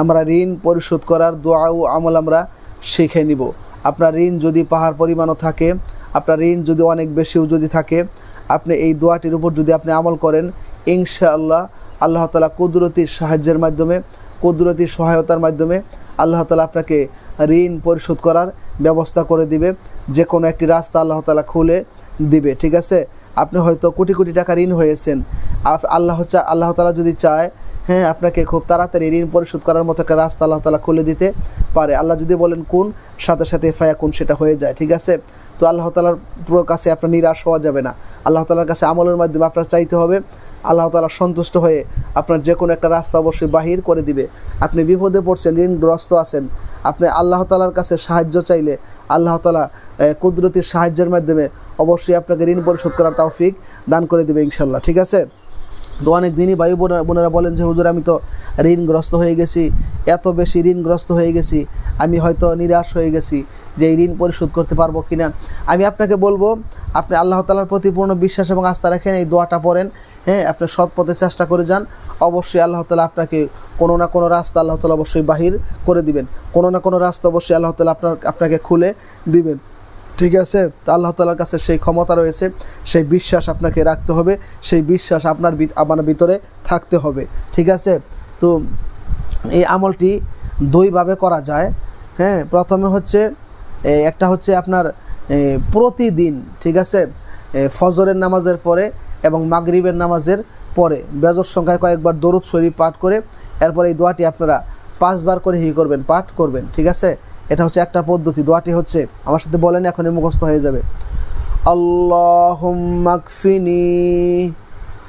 আমরা ঋণ পরিশোধ করার দোয়া ও আমল আমরা শিখে নিব। আপনার ঋণ যদি পাহাড় পরিমাণও থাকে, আপনার ঋণ যদি অনেক বেশিও যদি থাকে, আপনি এই দোয়াটির উপর যদি আপনি আমল করেন, ইনশাআল্লাহ আল্লাহ তালা কুদরতির সাহায্যের মাধ্যমে কুদরতির সহায়তার মাধ্যমে আল্লাহ তালা আপনাকে ঋণ পরিশোধ করার ব্যবস্থা করে দিবে। যে কোনো একটি রাস্তা আল্লাহ তালা খুলে দিবে, ঠিক আছে? আপনি হয়তো কোটি কোটি টাকা ঋণ হয়েছেন। আল্লাহ আল্লাহ তালা যদি চায় হ্যাঁ আপনাকে খুব তাড়াতাড়ি ঋণ পরিশোধ করার মতো একটা রাস্তা আল্লাহ তালা খুলে দিতে পারে। আল্লাহ যদি বলেন কোন, সাথে সাথে ফায়া কোন সেটা হয়ে যায়, ঠিক আছে? তো আল্লাহ তালার পুরো কাছে আপনার নিরাশ হওয়া যাবে না। আল্লাহ তালার কাছে আমলের মাধ্যমে আপনার চাইতে হবে। আল্লাহ তালা সন্তুষ্ট হয়ে আপনার যে কোনো একটা রাস্তা অবশ্যই বাহির করে দিবে। আপনি বিপদে পড়ছেন, ঋণগ্রস্ত আছেন, আপনি আল্লাহ তালার কাছে সাহায্য চাইলে আল্লাহ তালা কুদরতির সাহায্যের মাধ্যমে অবশ্যই আপনাকে ঋণ পরিশোধ করার তৌফিক দান করে দেবে ইনশাল্লাহ ঠিক আছে? তো অনেক দিনই ভাই বোনেরা বলেন যে, হুজুর, আমি তো ঋণগ্রস্ত হয়ে গেছি। এত বেশি ঋণগ্রস্ত হয়ে গেছি, আমি হয়তো নিরাশ হয়ে গেছি যে এই ঋণ পরিশোধ করতে পারব কি না আমি আপনাকে বলব, আপনি আল্লাহ তালার প্রতি পূর্ণ বিশ্বাস এবং আস্থা রাখেন, এই দোয়াটা পড়েন। হ্যাঁ আপনি সৎ পথে চেষ্টা করে যান। অবশ্যই আল্লাহ তালা আপনাকে কোনো না কোনো রাস্তা আল্লাহ তালা অবশ্যই বাহির করে দিবেন। কোনো না কোনো রাস্তা অবশ্যই আল্লাহ তালা আপনার, আপনাকে খুলে দিবেন। ঠিক আছে? আল্লাহ তালার কাছে সেই ক্ষমতা রয়েছে, সেই বিশ্বাস আপনাকে রাখতে হবে, সেই বিশ্বাস আপনার আপনার ভিতরে থাকতে হবে, ঠিক আছে? তো এই আমলটি দুইভাবে করা যায় হ্যাঁ? প্রথমে হচ্ছে একটা হচ্ছে আপনার প্রতিদিন, ঠিক আছে? ফজরের নামাজের পরে এবং মাগরিবের নামাজের পরে, বেজর সংখ্যায় কয়েকবার দরুদ শরীফ পাঠ করে, এরপর এই দোয়াটি আপনারা পাঁচবার করে হি করবেন, পাঠ করবেন, ঠিক আছে? এটা হচ্ছে একটা পদ্ধতি দোয়াটি হচ্ছে আমার সাথে বলেন এখনই মুখস্থ হয়ে যাবে আল্লাহুম্মা কফিনি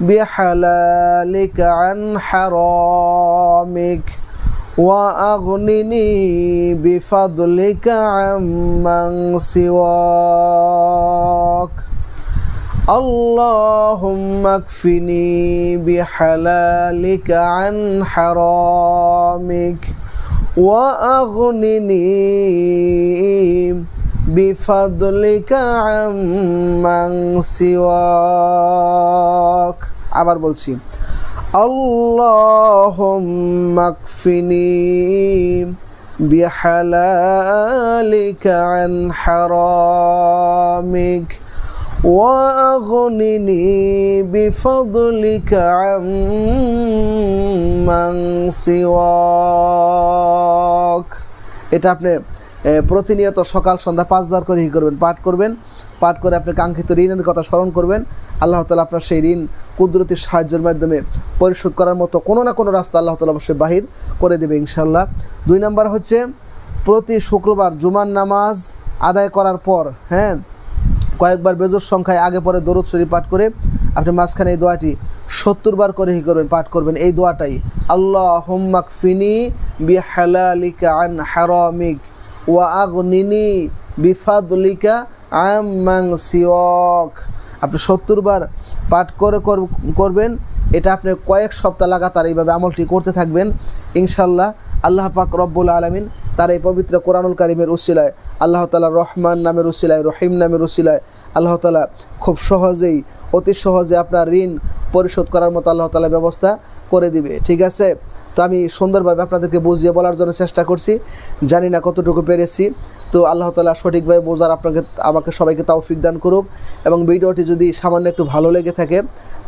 বিহালালিকা আন হারামিক وأغنني بفضلك عمن سواك اللهم اكفني بحلالك عن حرامك وأغنني بفضلك عمن سواك আবার বলছি اللهم اكفني بحلالك عن حرامك وأغنني بفضلك عمن سواك এটা আপনি এ, প্রতিনিয়ত সকাল সন্ধ্যা পাঁচবার করে ই করবেন পাঠ করবেন পাঠ করে আপনি কাঙ্ক্ষিত ঋণের কথা স্মরণ করবেন আল্লাহ তালা আপনার সেই ঋণ কুদরতির সাহায্যের মাধ্যমে পরিশোধ করার মতো কোনো না কোনো রাস্তা আল্লাহ তালা অবশ্যই বাহির করে দেবে ইনশাল্লাহ দুই নাম্বার হচ্ছে প্রতি শুক্রবার জুমার নামাজ আদায় করার পর হ্যাঁ কয়েকবার বেজোর সংখ্যায় আগে পরে দরুদ শরীফ পাঠ করে আপনি মাঝখানে এই দোয়াটি সত্তর বার করে হি করবেন পাঠ করবেন। এই দোয়াটাই আল্লাহ হোম্মাক ফিনি বি হালালিকা আন হারামিক ওয়া আগনিনি বিফাদলিকা আম্মাং সিওক আপনি সত্তর বার পাঠ কর- করবেন, এটা আপনি কয়েক সপ্তাহ লাগাতার এইভাবে আমলটি করতে থাকবেন। ইনশাল্লাহ আল্লাহ পাক রব্বুল আলমিন তার এই পবিত্র কোরআনুল কারিমের উসিলায়, আল্লাহ তালা রহমান নামের উসিলায়, রহিম নামের উসিলায়, আল্লাহ তালা খুব সহজেই, অতি সহজে আপনার ঋণ পরিশোধ করার মতো আল্লাহ তালা ব্যবস্থা করে দিবে, ঠিক আছে? তো আমি সুন্দরভাবে আপনাদেরকে বুঝিয়ে বলার জন্য চেষ্টা করছি। জানি না কতটুকু পেরেছি। তো আল্লাহ তালা সঠিকভাবে বোঝার আপনাকে, আমাকে সবাইকে তৌফিক দান করুক। এবং ভিডিওটি যদি সামান্য একটু ভালো লেগে থাকে,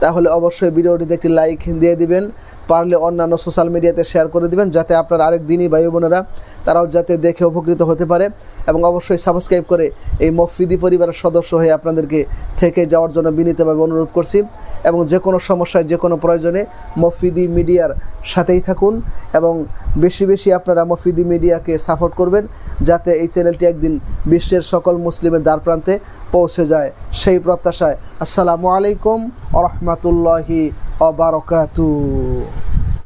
তাহলে অবশ্যই ভিডিওটিতে একটি লাইক দিয়ে দিবেন। পারলে অন্যান্য সোশ্যাল মিডিয়াতে শেয়ার করে দিবেন, যাতে আপনার আরেক দিনই ভাই বোনেরা, তারাও যাতে দেখে উপকৃত হতে পারে। এবং অবশ্যই সাবস্ক্রাইব করে এই মফিদি পরিবারের সদস্য হয়ে আপনাদেরকে থেকে যাওয়ার জন্য বিনীতভাবে অনুরোধ করছি। এবং যে কোনো সমস্যায় যে কোনো প্রয়োজনে মফিদি মিডিয়ার সাথেই থাকুন এবং বেশি বেশি আপনারা মফিদি মিডিয়াকে সাপোর্ট করবেন যাতে এই চ্যানেলটি একদিন বিশ্বের সকল মুসলিমের দ্বার প্রান্তে পৌঁছে যায়। সেই প্রত্যাশায় আসসালামু আলাইকুম আ রহমতুল্লাহি অবরকাতু